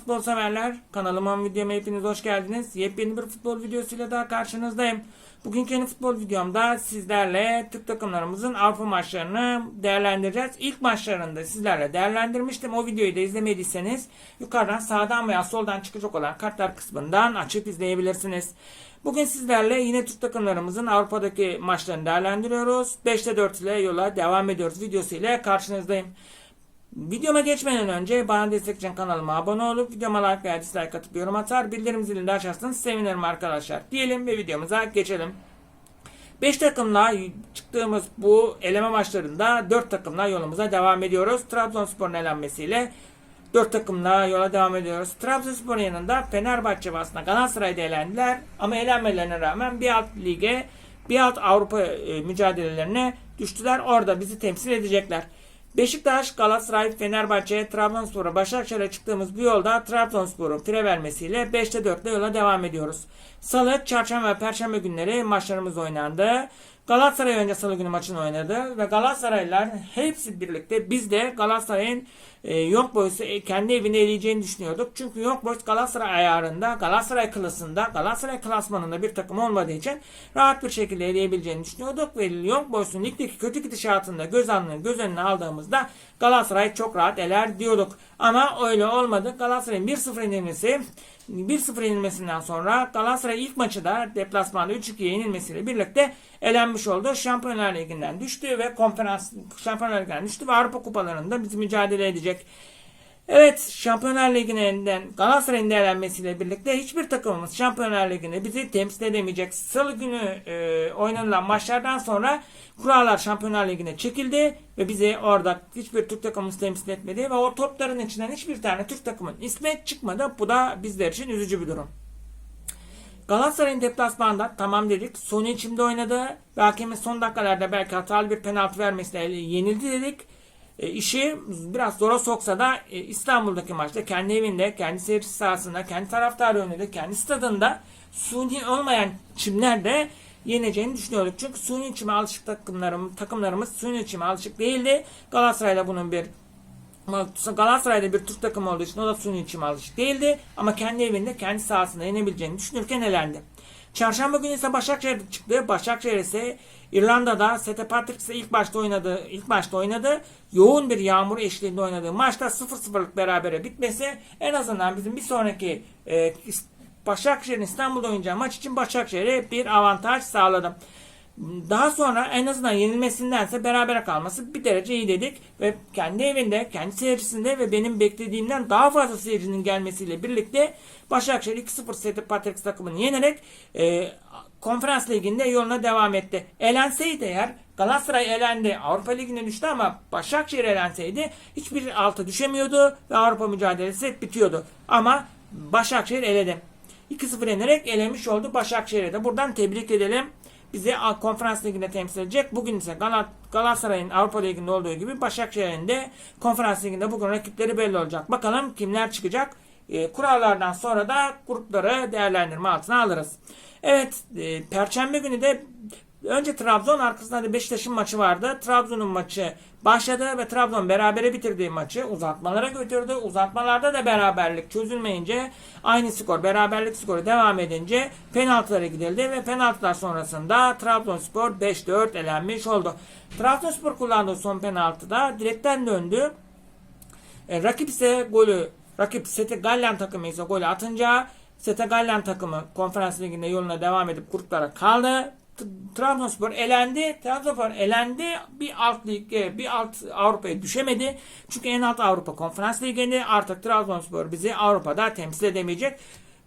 futbol severler. Kanalıma videoma hepiniz hoş geldiniz. Yepyeni bir futbol videosuyla daha karşınızdayım. Bugünkü yeni futbol videomda sizlerle Türk takımlarımızın Avrupa maçlarını değerlendireceğiz. İlk maçlarında sizlerle değerlendirmiştim. O videoyu da izlemediyseniz yukarıdan sağdan veya soldan çıkacak olan kartlar kısmından açıp izleyebilirsiniz. Bugün sizlerle yine Türk takımlarımızın Avrupa'daki maçlarını değerlendiriyoruz. 5'te 4 ile yola devam ediyoruz videosu ile karşınızdayım. Videoma geçmeden önce bana destek için kanalıma abone olup videoma like veya dislike atıp yorum atar bildirim zilini de açarsanız sevinirim arkadaşlar. Diyelim ve videomuza geçelim. 5 takımla çıktığımız bu eleme maçlarında 4 takımla yolumuza devam ediyoruz. Trabzonspor'un elenmesiyle 4 takımla yola devam ediyoruz. Trabzonspor'un yanında Fenerbahçe ve aslında Galatasaray'da elendiler. Ama elenmelerine rağmen bir alt lige, bir alt Avrupa e, mücadelelerine düştüler. Orada bizi temsil edecekler. Beşiktaş, Galatasaray, Fenerbahçe, Trabzonspor'a Başakşehir'e çıktığımız bu yolda Trabzonspor'un fire vermesiyle 5'te 4'te yola devam ediyoruz. Salı, çarşamba ve perşembe günleri maçlarımız oynandı. Galatasaray önce salı günü maçını oynadı ve Galatasaraylılar hepsi birlikte biz de Galatasaray'ın e, Young Boys'u e, kendi evine eleyeceğini düşünüyorduk. Çünkü Young Boys Galatasaray ayarında, Galatasaray klasında, Galatasaray klasmanında bir takım olmadığı için rahat bir şekilde eleyebileceğini düşünüyorduk ve Young Boys'un ligdeki kötü gidişatında göz önüne, göz önüne aldığımızda Galatasaray çok rahat eler diyorduk. Ama öyle olmadı. Galatasaray'ın 1-0 yenilmesi 1-0 yenilmesinden sonra Galatasaray ilk maçı da deplasmanda 3-2'ye yenilmesiyle birlikte elenmiş oldu. Şampiyonlar Ligi'nden düştü ve konferans Şampiyonlar Ligi'nden düştü ve Avrupa kupalarında biz mücadele edecek. Evet Şampiyonlar Ligi'nden Galatasaray'ın da elenmesiyle birlikte hiçbir takımımız Şampiyonlar Ligi'nde bizi temsil edemeyecek. Salı günü e, oynanılan maçlardan sonra kurallar Şampiyonlar Ligi'ne çekildi ve bizi orada hiçbir Türk takımımız temsil etmedi ve o topların içinden hiçbir tane Türk takımın ismi çıkmadı. Bu da bizler için üzücü bir durum. Galatasaray'ın deplasmanda tamam dedik. Sonu içimde oynadı. Ve hakemin son dakikalarda belki hatalı bir penaltı vermesiyle yenildi dedik. E, işi biraz zora soksa da e, İstanbul'daki maçta kendi evinde, kendi seyirci sahasında, kendi taraftarı önünde, kendi stadında suni olmayan çimlerde yeneceğini düşünüyorduk. Çünkü suni çime alışık takımlarım, takımlarımız suni çime alışık değildi. Galatasaray'da bunun bir Galatasaray'da bir Türk takımı olduğu için o da suni çime alışık değildi. Ama kendi evinde, kendi sahasında yenebileceğini düşünürken elendi. Çarşamba günü ise Başakşehir çıktı. Başakşehir ise İrlanda'da St. Patrick's'e ilk başta oynadı. ilk maçta oynadı. Yoğun bir yağmur eşliğinde oynadığı maçta 0-0'lık berabere bitmesi en azından bizim bir sonraki e, Başakşehir'in İstanbul'da oynayacağı maç için Başakşehir'e bir avantaj sağladı. Daha sonra en azından yenilmesindense beraber kalması bir derece iyi dedik ve kendi evinde, kendi seyircisinde ve benim beklediğimden daha fazla seyircinin gelmesiyle birlikte Başakşehir 2-0 St. Patrick's takımını yenerek e, konferans liginde yoluna devam etti. Elenseydi eğer Galatasaray elendi. Avrupa Ligi'ne düştü ama Başakşehir elenseydi hiçbir altı düşemiyordu ve Avrupa mücadelesi bitiyordu. Ama Başakşehir eledi. 2-0 yenerek elemiş oldu Başakşehir'e de. Buradan tebrik edelim bizi konferans liginde temsil edecek. Bugün ise Gal Galatasaray'ın Avrupa Ligi'nde olduğu gibi Başakşehir'in de konferans liginde bugün rakipleri belli olacak. Bakalım kimler çıkacak. E, kurallardan sonra da grupları değerlendirme altına alırız. Evet, e, Perşembe günü de önce Trabzon arkasında da Beşiktaş'ın maçı vardı. Trabzon'un maçı başladı ve Trabzon berabere bitirdiği maçı uzatmalara götürdü. Uzatmalarda da beraberlik çözülmeyince aynı skor, beraberlik skoru devam edince penaltılara gidildi ve penaltılar sonrasında Trabzonspor 5-4 elenmiş oldu. Trabzonspor kullandığı son penaltıda direkten döndü. E, rakip ise golü, rakip Sete Gallen takımı ise golü atınca Sete Gallen takımı konferans liginde yoluna devam edip gruplara kaldı. Trabzonspor elendi. Trabzonspor elendi. Bir alt lige, bir alt Avrupa'ya düşemedi. Çünkü en alt Avrupa Konferans Ligi'nde artık Trabzonspor bizi Avrupa'da temsil edemeyecek.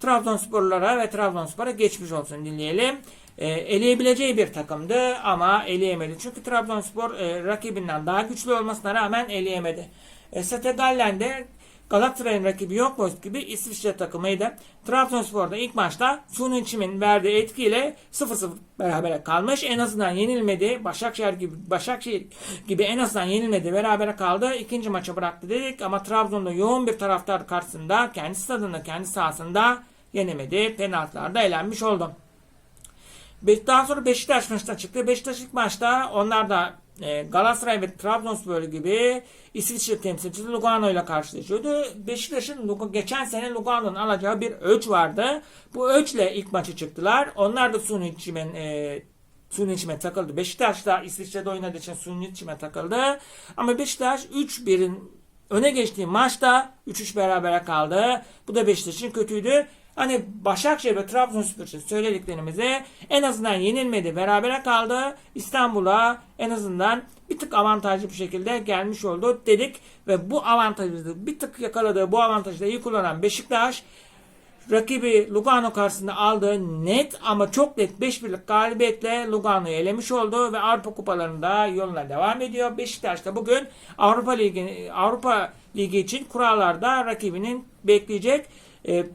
Trabzonsporlara ve Trabzonspor'a geçmiş olsun dileyelim. E, eleyebileceği bir takımdı ama eleyemedi. Çünkü Trabzonspor e, rakibinden daha güçlü olmasına rağmen eleyemedi. E, Sete Gallen'de Galatasaray'ın rakibi Yonkboys gibi İsviçre takımıydı. Trabzonspor'da ilk maçta Sunun Çim'in verdiği etkiyle 0-0 berabere kalmış. En azından yenilmedi. Başakşehir gibi Başakşehir gibi en azından yenilmedi. Berabere kaldı. İkinci maçı bıraktı dedik ama Trabzon'da yoğun bir taraftar karşısında kendi stadında kendi sahasında yenemedi. Penaltılarda elenmiş oldu. Daha sonra Beşiktaş maçına çıktı. Beşiktaş ilk maçta onlar da e, Galatasaray ve Trabzonspor gibi İsviçre temsilcisi Lugano ile karşılaşıyordu. Beşiktaş'ın geçen sene Lugano'nun alacağı bir ölç vardı. Bu ölçle ilk maçı çıktılar. Onlar da suni çimen e, suni çime takıldı. Beşiktaş da İsviçre'de oynadığı için suni takıldı. Ama Beşiktaş 3-1'in öne geçtiği maçta 3-3 berabere kaldı. Bu da Beşiktaş'ın kötüydü. Hani Başakşehir ve Trabzonspor için söylediklerimizi en azından yenilmedi, berabere kaldı. İstanbul'a en azından bir tık avantajlı bir şekilde gelmiş oldu dedik. Ve bu avantajı bir tık yakaladığı bu avantajı da iyi kullanan Beşiktaş rakibi Lugano karşısında aldığı net ama çok net 5-1'lik galibiyetle Lugano'yu elemiş oldu ve Avrupa kupalarında yoluna devam ediyor. Beşiktaş da bugün Avrupa Ligi Avrupa Ligi için kurallarda rakibinin bekleyecek. E,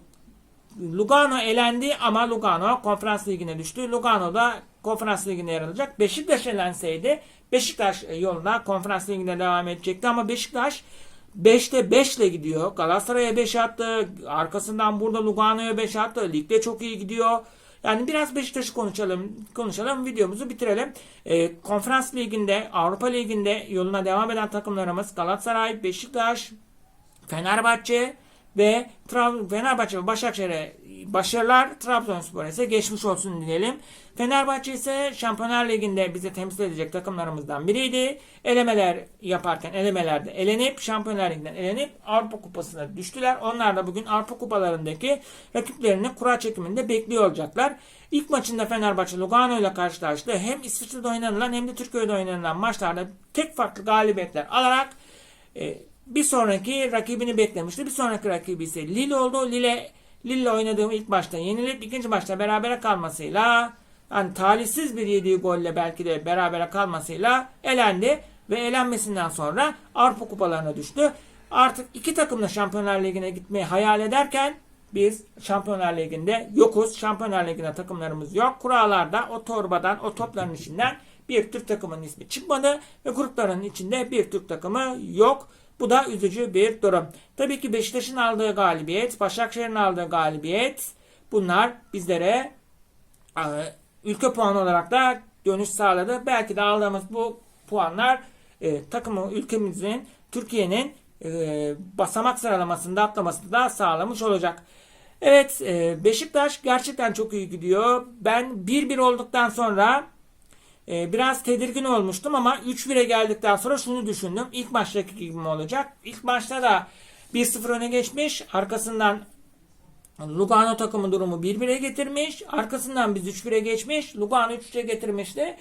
Lugano elendi ama Lugano konferans ligine düştü. Lugano da konferans ligine yer alacak. Beşiktaş elenseydi Beşiktaş e, yoluna konferans ligine devam edecekti ama Beşiktaş 5'te 5 ile gidiyor. Galatasaray'a 5 attı. Arkasından burada Lugano'ya 5 attı. Ligde çok iyi gidiyor. Yani biraz Beşiktaş'ı konuşalım. Konuşalım. Videomuzu bitirelim. Ee, konferans liginde, Avrupa liginde yoluna devam eden takımlarımız Galatasaray, Beşiktaş, Fenerbahçe ve Fenerbahçe ve Başakşehir'e başarılar. Trabzonspor ise geçmiş olsun diyelim. Fenerbahçe ise Şampiyonlar Ligi'nde bizi temsil edecek takımlarımızdan biriydi. Elemeler yaparken elemelerde elenip Şampiyonlar Ligi'nden elenip Avrupa Kupası'na düştüler. Onlar da bugün Avrupa Kupalarındaki rakiplerini kura çekiminde bekliyor olacaklar. İlk maçında Fenerbahçe Lugano ile karşılaştı. Hem İsviçre'de oynanılan hem de Türkiye'de oynanılan maçlarda tek farklı galibiyetler alarak e, bir sonraki rakibini beklemişti. Bir sonraki rakibi ise Lille oldu. Lille Lille oynadığım ilk maçta yenilip ikinci maçta berabere kalmasıyla yani talihsiz bir yediği golle belki de berabere kalmasıyla elendi ve elenmesinden sonra Avrupa kupalarına düştü. Artık iki takım da Şampiyonlar Ligi'ne gitmeyi hayal ederken biz Şampiyonlar Ligi'nde yokuz. Şampiyonlar Ligi'nde takımlarımız yok. Kurallarda o torbadan, o topların içinden bir Türk takımının ismi çıkmadı ve grupların içinde bir Türk takımı yok. Bu da üzücü bir durum. Tabii ki Beşiktaş'ın aldığı galibiyet, Başakşehir'in aldığı galibiyet bunlar bizlere e, ülke puanı olarak da dönüş sağladı. Belki de aldığımız bu puanlar e, takımı ülkemizin, Türkiye'nin e, basamak sıralamasında atlamasını da sağlamış olacak. Evet e, Beşiktaş gerçekten çok iyi gidiyor. Ben 1-1 olduktan sonra ee, biraz tedirgin olmuştum ama 3-1'e geldikten sonra şunu düşündüm. İlk maçtaki gibi mi olacak? İlk maçta da 1-0 öne geçmiş. Arkasından Lugano takımı durumu 1-1'e getirmiş. Arkasından biz 3-1'e geçmiş. Lugano 3-3'e getirmişti.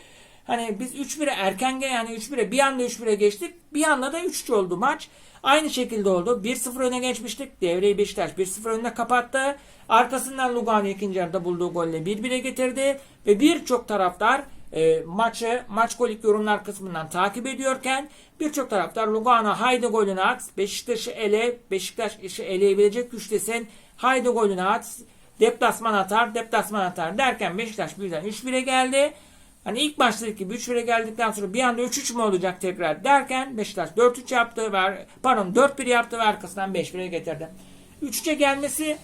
Hani biz 3-1'e erken yani 3-1'e bir anda 3-1'e geçtik. Bir anda da 3-3 oldu maç. Aynı şekilde oldu. 1-0 öne geçmiştik. Devreyi Beşiktaş 1-0 önüne kapattı. Arkasından Lugano ikinci yarıda bulduğu golle 1-1'e getirdi. Ve birçok taraftar e, maçı maç golik yorumlar kısmından takip ediyorken birçok taraftar Lugano haydi golünü at. Beşiktaş'ı ele, Beşiktaş işi eleyebilecek güçtesin. Haydi golünü at. Deplasman atar, deplasman atar derken Beşiktaş birden 3-1'e geldi. Hani ilk maçtaki gibi 3-1'e geldikten sonra bir anda 3-3 mü olacak tekrar derken Beşiktaş 4-3 yaptı pardon 4-1 yaptı ve arkasından 5-1'e getirdi. 3-3'e gelmesi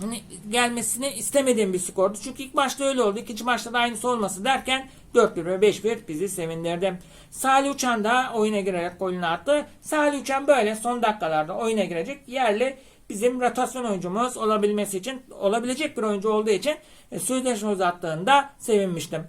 hani gelmesini istemediğim bir skordu. Çünkü ilk maçta öyle oldu. İkinci maçta da aynısı olması derken 4-1 ve 5-1 bizi sevindirdi. Salih Uçan da oyuna girerek golünü attı. Salih Uçan böyle son dakikalarda oyuna girecek yerli bizim rotasyon oyuncumuz olabilmesi için olabilecek bir oyuncu olduğu için e, sözleşme uzattığında sevinmiştim.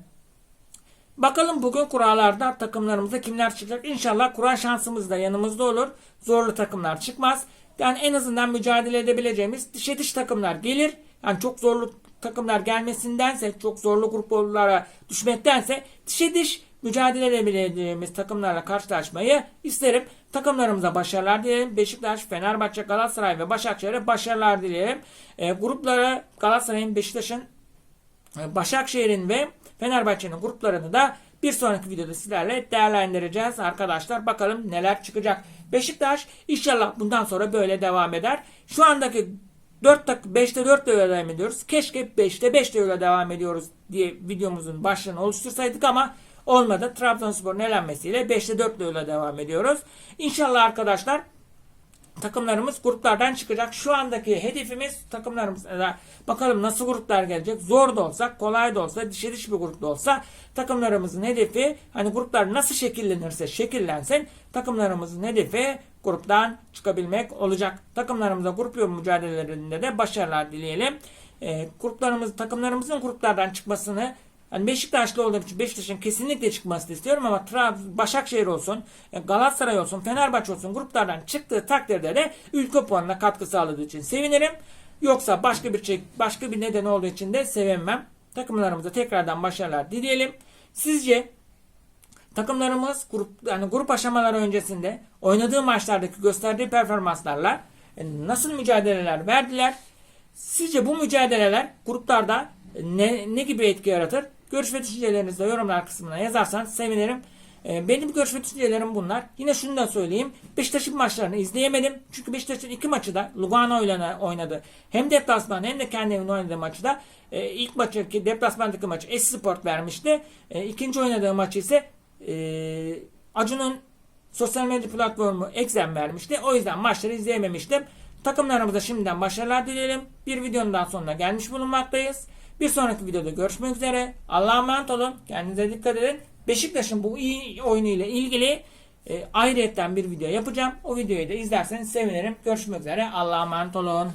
Bakalım bugün kurallarda takımlarımızda kimler çıkacak. İnşallah kura şansımız da yanımızda olur. Zorlu takımlar çıkmaz. Yani en azından mücadele edebileceğimiz dişe diş takımlar gelir. Yani çok zorlu takımlar gelmesindense, çok zorlu gruplara düşmektense dişe diş mücadele edebileceğimiz takımlarla karşılaşmayı isterim. Takımlarımıza başarılar dilerim. Beşiktaş, Fenerbahçe, Galatasaray ve Başakşehir'e başarılar dilerim. E, gruplara Galatasaray'ın, Beşiktaş'ın, e, Başakşehir'in ve Fenerbahçe'nin gruplarını da bir sonraki videoda sizlerle değerlendireceğiz arkadaşlar. Bakalım neler çıkacak. Beşiktaş inşallah bundan sonra böyle devam eder. Şu andaki 4 tak 5'te 4 ile devam ediyoruz. Keşke 5'te 5 ile devam ediyoruz diye videomuzun başlığını oluştursaydık ama olmadı. Trabzonspor'un elenmesiyle 5'te 4 ile devam ediyoruz. İnşallah arkadaşlar takımlarımız gruplardan çıkacak. Şu andaki hedefimiz takımlarımız e, bakalım nasıl gruplar gelecek. Zor da olsa, kolay da olsa, dişe diş bir grupta olsa takımlarımızın hedefi hani gruplar nasıl şekillenirse şekillensin takımlarımızın hedefi gruptan çıkabilmek olacak. Takımlarımıza grup yolu mücadelelerinde de başarılar dileyelim. E, gruplarımız takımlarımızın gruplardan çıkmasını Hani Beşiktaşlı olduğum için Beşiktaş'ın kesinlikle çıkmasını istiyorum ama Trabzon, Başakşehir olsun, e, Galatasaray olsun, Fenerbahçe olsun gruplardan çıktığı takdirde de ülke puanına katkı sağladığı için sevinirim. Yoksa başka bir şey, başka bir neden olduğu için de sevinmem. Takımlarımıza tekrardan başarılar dileyelim. Sizce takımlarımız grup yani grup aşamaları öncesinde oynadığı maçlardaki gösterdiği performanslarla e, nasıl mücadeleler verdiler? Sizce bu mücadeleler gruplarda ne, ne gibi etki yaratır? Görüş ve düşüncelerinizi de yorumlar kısmına yazarsanız sevinirim. Ee, Benim görüş ve düşüncelerim bunlar. Yine şunu da söyleyeyim. Beşiktaş'ın maçlarını izleyemedim. Çünkü Beşiktaş'ın iki maçı da Lugano ile oynadı. Hem deplasman hem de kendi evinde oynadığı maçı da e, ilk maçı ki deplasmandaki maçı Esport vermişti. E, ikinci oynadığı maçı ise e, Acun'un sosyal medya platformu Exem vermişti. O yüzden maçları izleyememiştim. Takımlarımıza şimdiden başarılar dileyelim. Bir videonun daha sonuna gelmiş bulunmaktayız. Bir sonraki videoda görüşmek üzere. Allah'a emanet olun. Kendinize dikkat edin. Beşiktaş'ın bu iyi oyunu ile ilgili e, ayrıyetten bir video yapacağım. O videoyu da izlerseniz sevinirim. Görüşmek üzere. Allah'a emanet olun.